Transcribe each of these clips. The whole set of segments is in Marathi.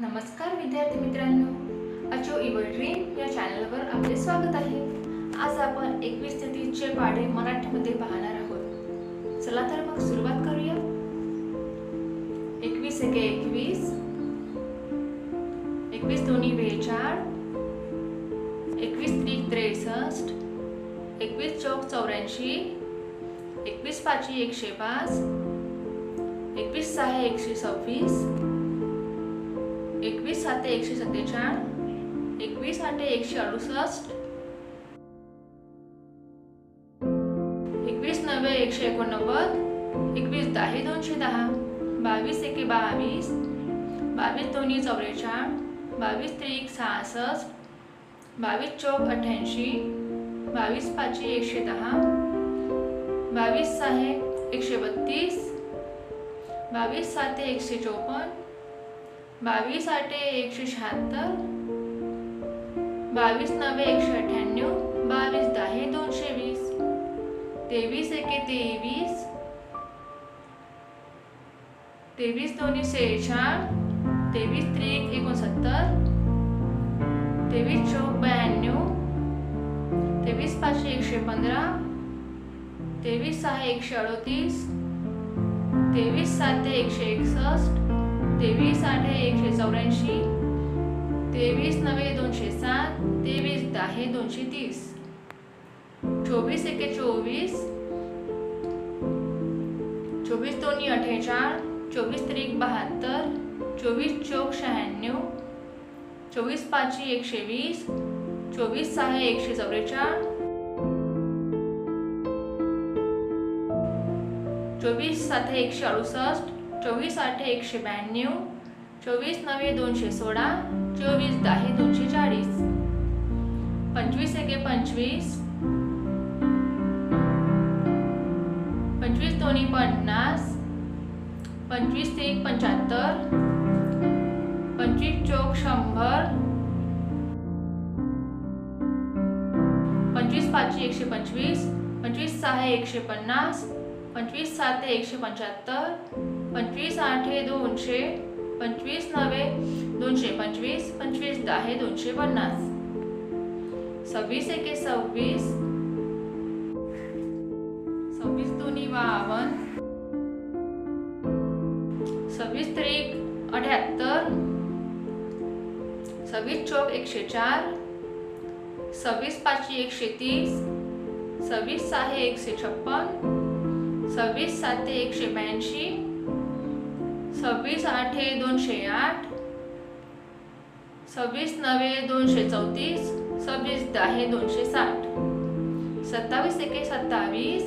नमस्कार विद्यार्थी मित्रांनो. अचो इवर ड्रीम या चॅनलवर आपले स्वागत आहे. आज आपण एकवीस ते तीसचे पाढे मराठीमध्ये पाहणार आहोत. चला तर मग सुरुवात करूया. एकवीस एके एकवीस. एकवीस दोन्ही बेचाळ. एकवीस त्रिक त्रेसष्ट. एकवीस चौक चौऱ्याऐंशी. एकवीस पाचवी एकशे पाच. एकवीस सहा एकशे सव्वीस. एकवीस एकशे सत्तेचाळ एकवीस आठे एकशे अडुसष्ट एकवीस नव्वे एकशे एकोणनव्वद एकवीस दहा दोनशे दहा बावीस एके बावीस बावीस दोन्ही चौवेचाळ बावीस त्रिक सहासष्ट बावीस चौक अठ्ठ्याऐंशी बावीस पाचशे एकशे दहा बावीस सहा एकशे बत्तीस बावीस साते एकशे चौपन्न बावीस आठे एकशे शहात्तर बावीस नवे एकशे अठ्ठ्याण्णव बावीस दहा दोनशे वीस तेवीस एके तेवीस तेवीस दोन्ही सेहेचाळ तेवीस त्रिक एकोणसत्तर तेवीस चौक ब्याण्णव तेवीस पाचशे एकशे पंधरा तेवीस सहा एकशे अडतीस तेवीस सात एकशे एकसष्ट तेवीस आठ एकशे चौऱ्याऐंशी. तेवीस नवे दोनशे सात. तेवीस दहा दोनशे तीस. चोवीस एके चोवीस. चोवीस दोन्ही अठ्ठेचाळ चोवीस त्रिक बहात्तर. चोवीस चौक शहाण्णव. चोवीस पाचशे एकशे वीस. चोवीस सहा एकशे चौवेचाळ चोवीस सात एकशे अडुसष्ट. चोवीस आठ एकशे ब्याण्णव चोवीस नवे दोनशे सोळा चोवीस दहा दोनशे चाळीस. पंचवीस एके पंचवीस. पंचवीस दोन्ही पन्नास. पंचवीस एक पंच्याहत्तर. पंचवीस चौक शंभर. पंचवीस पाचशे एकशे पंचवीस. पंचवीस सहा एकशे पन्नास. पंचवीस सात एकशे पंच्याहत्तर. पंचवीस आठ दोनशे पंचवीस नवे दोनशे पंचवीस पंचवीस दहा दोनशे पन्नास. सव्वीस एके सव्वीस. सव्वीस दोन्ही बावन्न सव्वीस त्रिक अठ्याहत्तर. सव्वीस चौक एकशे चार. सव्वीस पाचशे एकशे तीस. सव्वीस सहा एकशे छप्पन. सव्वीस साते एकशे ब्याऐंशी. सव्वीस आठे दोनशे आठ. सव्वीस नवे दोनशे चौतीस. सव्वीस दहा दोनशे साठ. सत्तावीस एके सत्तावीस.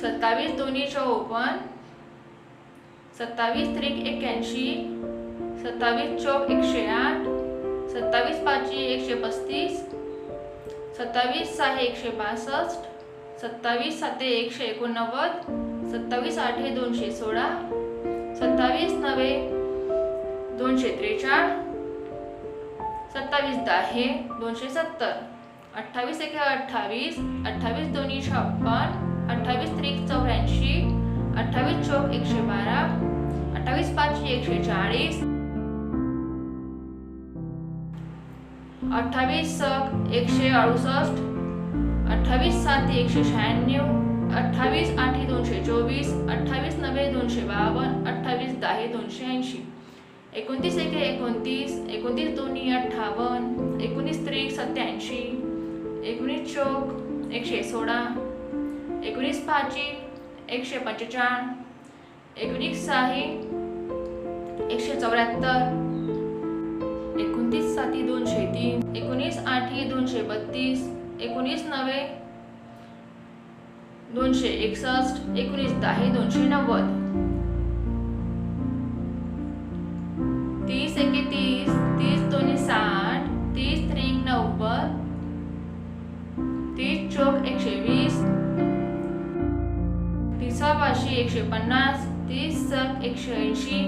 सत्तावीस दोन्ही चौपन्न सत्तावीस त्रिक एक्क्याऐंशी सत्तावीस चौक एकशे आठ. सत्तावीस पाचशे एकशे पस्तीस. सत्तावीस सहा एकशे बासष्ट. सत्तावीस साते एकशे एकोणनव्वद. सत्तावीस आठे दोनशे सोळा सत्तावीस नवे दोनशे त्रेचाळ सत्तावीस दहा दोनशे सत्तर. अठ्ठावीस एके अठ्ठावीस अठ्ठावीस दोन्ही छप्पन अठ्ठावीस त्रिक चौऱ्याऐंशी अठ्ठावीस चौक एकशे बारा अठ्ठावीस पाचशे एकशे चाळीस अठ्ठावीस सक एकशे अडुसष्ट अठ्ठावीस सात एकशे शहाण्णव अठ्ठावीस आठ दोनशे चोवीस अठ्ठावीस नव्हे दोनशे बावन्न अठ्ठावीस दहा दोनशे ऐंशी. एकोणतीस एक एकोणतीस एकोणतीस दोन्ही अठ्ठावन्न एकोणीस त्रिक सत्याऐंशी एकोणीस चौक एकशे सोळा एकोणीस पाची एकशे पंचेचाळ एकोणीस सहा एकशे चौऱ्याहत्तर एकोणतीस साती दोनशे तीन एकोणीस आठी दोनशे बत्तीस एकोणीस नव्हे दोनशे एकसष्ट एकोणीस दहा दोनशे नव्वद. तीस एकतीस तीस दोन्ही साठ तीस त्री नव्वद. तीस चौक एकशे वीस. तिसा पाचशे एकशे पन्नास तीस सक एकशे ऐंशी.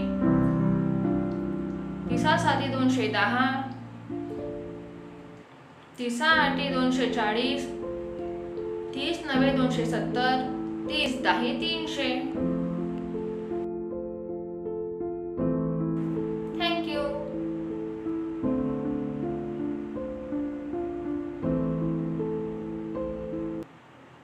तिसा साती दोनशे दहा. तिसा आठी दोनशे चाळीस. तीस नव्हे दोनशे सत्तर तीस दहा तीनशे.